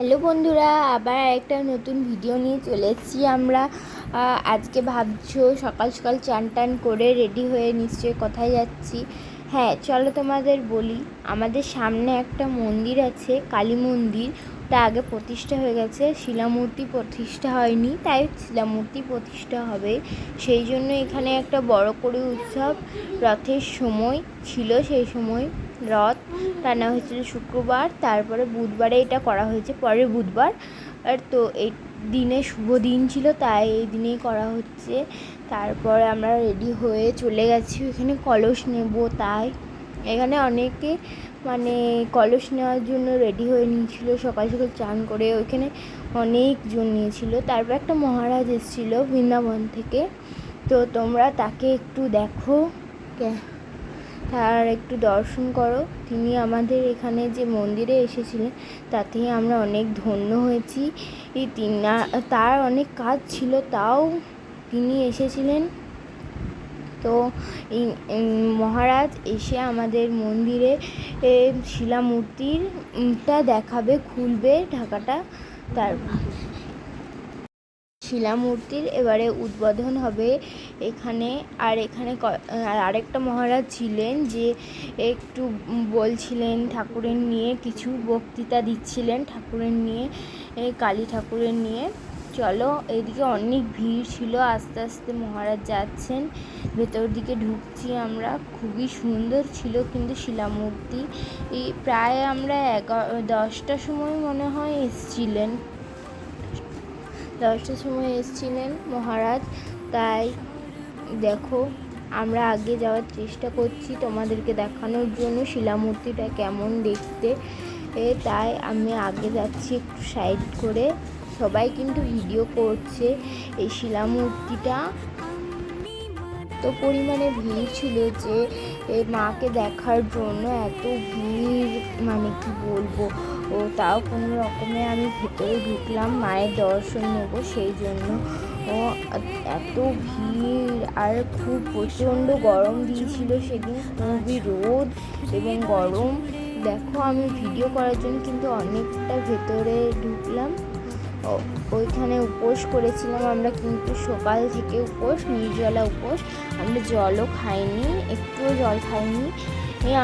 Hello বন্ধুরা, আবার একটা নতুন ভিডিও নিয়ে চলে এসেছি আমরা। আজকে ভাবছ সকাল সকাল চান টান করে রেডি হয়ে নিশ্চয়ই কোথায় যাচ্ছি? হ্যাঁ চলো তোমাদের বলি, আমাদের সামনে একটা মন্দির আছে, কালী মন্দির। ওটা আগে প্রতিষ্ঠা হয়ে গেছে, শিলামূর্তি প্রতিষ্ঠা হয়নি, তাই শিলামূর্তি প্রতিষ্ঠা হবে। সেই জন্য এখানে একটা বড় করে উৎসব, রথের সময় ছিল সেই সময়, রথ। টানা হয়েছিল শুক্রবার, তারপরে বুধবারে এটা করা হয়েছে, পরের বুধবার। আর তো এই দিনে শুভ দিন ছিল, তাই এই দিনেই করা হচ্ছে। তারপরে আমরা রেডি হয়ে চলে গেছি ওখানে কলস নেব, তাই। এখানে অনেকে মানে কলস নেওয়ার জন্য রেডি হয়ে নিয়েছিল, সকাল সকাল চান করে ওইখানে অনেকজন নিয়েছিল। তারপর একটা মহারাজ এসেছিল বৃন্দাবন থেকে। তো তোমরা তাকে একটু দেখো। তার একটু দর্শন করো। তিনি আমাদের এখানে যে মন্দিরে এসেছিলেন তাতে আমরা অনেক ধন্য হয়েছি। তার অনেক কাজ ছিল তাও তিনি এসেছিলেন। তো মহারাজ এসে আমাদের মন্দিরে এ, শিলামূর্তির দেখাবে খুলবে ঢাকাটা তার শিলামূর্তির এবারে উদ্বোধন হবে এখানে। আর এখানে আর আরেকটা মহারাজ ছিলেন যে একটু বলছিলেন ঠাকুরের নিয়ে, কিছু বক্তৃতা দিচ্ছিলেন ঠাকুরের নিয়ে কালী ঠাকুরের নিয়ে। চলো, এদিকে অনেক ভিড় ছিল, আস্তে আস্তে মহারাজ যাচ্ছেন। ভেতর দিকে ঢুকছি আমরা। খুবই সুন্দর ছিল কিন্তু শিলামূর্তি। প্রায় আমরা এগারো দশটার সময় মনে হয় এসছিলেন। দশটার সময় এসেছিলেন মহারাজ, তাই দেখো, আমরা আগে যাওয়ার চেষ্টা করছি তোমাদেরকে দেখানোর জন্য, শিলামূর্তিটা কেমন দেখতে। এ, তাই আমি আগে যাচ্ছি একটু সাইড করে। সবাই কিন্তু ভিডিও করছে। এই শিলামূর্তিটা এত পরিমাণে ভিড় ছিল যে মাকে দেখার জন্য এত ভিড় মানে কি বলব, ও তাও কোনো রকমে আমি ভেতরে ঢুকলাম, মায়ের দর্শন নেব সেই জন্য। ও এত ভিড়, আর খুব প্রচণ্ড গরম দিয়েছিল সেদিন, খুবই রোদ এবং গরম। দেখো আমি ভিডিও করার জন্য কিন্তু অনেকটা ভেতরে ঢুকলাম। ওইখানে উপোস করেছিলাম আমরা, কিন্তু সকাল থেকে উপোস, নির্জলা উপোস, আমরা জলও খাইনি, একটুও জল খাইনি।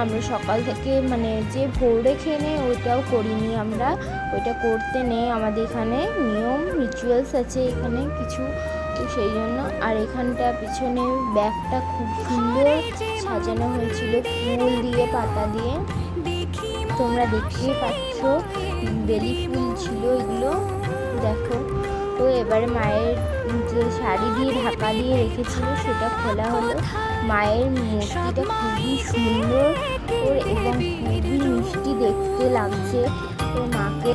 আমরা সকাল থেকে মানে যে ভোরে খেয়ে নেই ওইটাও করিনি আমরা, ওইটা করতে নেই আমাদের এখানে, নিয়ম রিচুয়ালস আছে এখানে কিছু, তো সেই জন্য। আর এখানটা পিছনে ব্যাগটা খুব সুন্দর সাজানো হয়েছিল ফুল দিয়ে, পাতা দিয়ে। তোমরা দেখতেই পাচ্ছ, বেলি ফুল ছিল এগুলো। দেখো। তো এবারে মায়ের যে শাড়ি দিয়ে, ঢাকা দিয়ে রেখেছিল, সেটা খোলা হলো। মায়ের মূর্তিটা খুবই সুন্দর এবং খুবই মিষ্টি দেখতে লাগছে। তো মাকে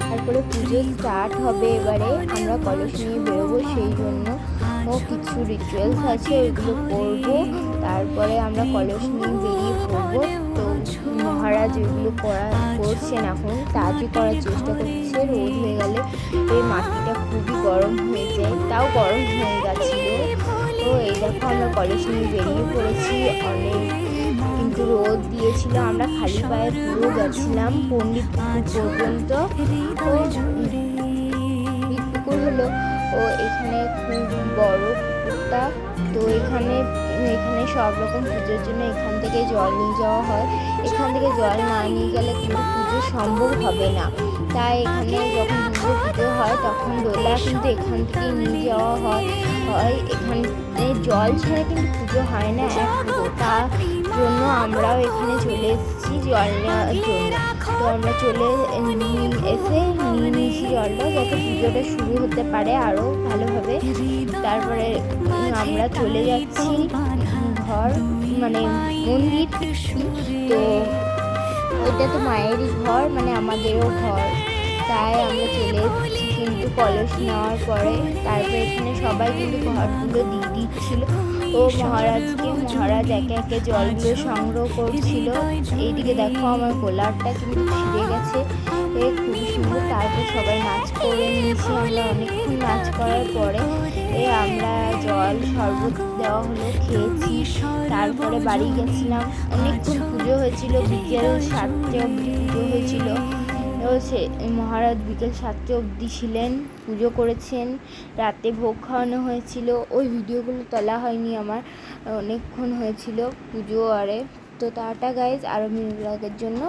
তারপরে পুজো স্টার্ট হবে এবারে। আমরা কলেজ নিয়ে বেরোবো সেই জন্য। ও কিছু রিচুয়ালস আছে ওইগুলো করব। তারপরে আমরা কলেজ নিয়ে বেরিয়ে পড়ব। মহারাজ ওইগুলো করা করছেন এখন তাড়াতাড়ি করার চেষ্টা করছে। রোদ হয়ে গেলে এই মাটিটা খুবই গরম হয়ে যায়। তাও গরম হয়ে গেছিল। তো এই দেখো আমরা কলেজ নিয়ে বেরিয়ে পড়েছি। অনেক কিন্তু রোদ দিয়েছিল। আমরা খালি পায়ে পুরো গেছিলাম পণ্ডিত পর্যন্ত। পুকুর হলো, ও এখানে খুব বড় পুকুরটা। তো এখানে এখানে সব রকম পুজোর জন্য এখান থেকে জল নিয়ে যাওয়া হয়। এখান থেকে জল না নিয়ে গেলে কিন্তু পুজো সম্ভব হবে না। তাই এখানে যখন দুর্গা পুজো হয়, তখন দোলা কিন্তু এখান থেকে নিয়ে যাওয়া হয়। হয়, এখানে জল ছাড়া কিন্তু পুজো হয় না এক তার জন্য আমরাও এখানে চলে এসেছি জল নেওয়ার জন্য। তো আমরা চলে এসে নিয়ে নিয়েছি জলটা যাতে পুজোটা শুরু হতে পারে আরও ভালোভাবে। তারপরে আমরা চলে যাচ্ছি ঘর। মানে মন্দির। তো ওইটা তো মায়েরই ঘর মানে আমাদেরও ঘর। তাই আমরা চলে এসেছি কিন্তু কলস নেওয়ার পরে তারপরে এখানে সবাই কিন্তু ঘরগুলো দিয়ে দিচ্ছিল। ও মহারাজকে, মহারাজ একে একে জলগুলো সংগ্রহ করছিল। এইদিকে দেখো আমার গোলাপটা কিন্তু ছিঁড়ে গেছে। তারপর সবাই নাচ করে নিয়েছি আমরা অনেকক্ষণ নাচ করার পরে এ আমরা জল শরবত দেওয়া হলো, খেয়েছি। তারপরে বাড়ি গেছিলাম। অনেকক্ষণ পুজো হয়েছিল, বিকেল সাতটে অবধি পুজো হয়েছিল। সে, মহারাজ বিকেল সাতটে অবধি ছিলেন, পুজো করেছেন। রাতে ভোগ খাওয়ানো হয়েছিল। ওই ভিডিওগুলো তোলা হয়নি আমার, অনেকক্ষণ হয়েছিল পুজো আরে। তো টাটা গাইজ আরও মিনিট জন্য।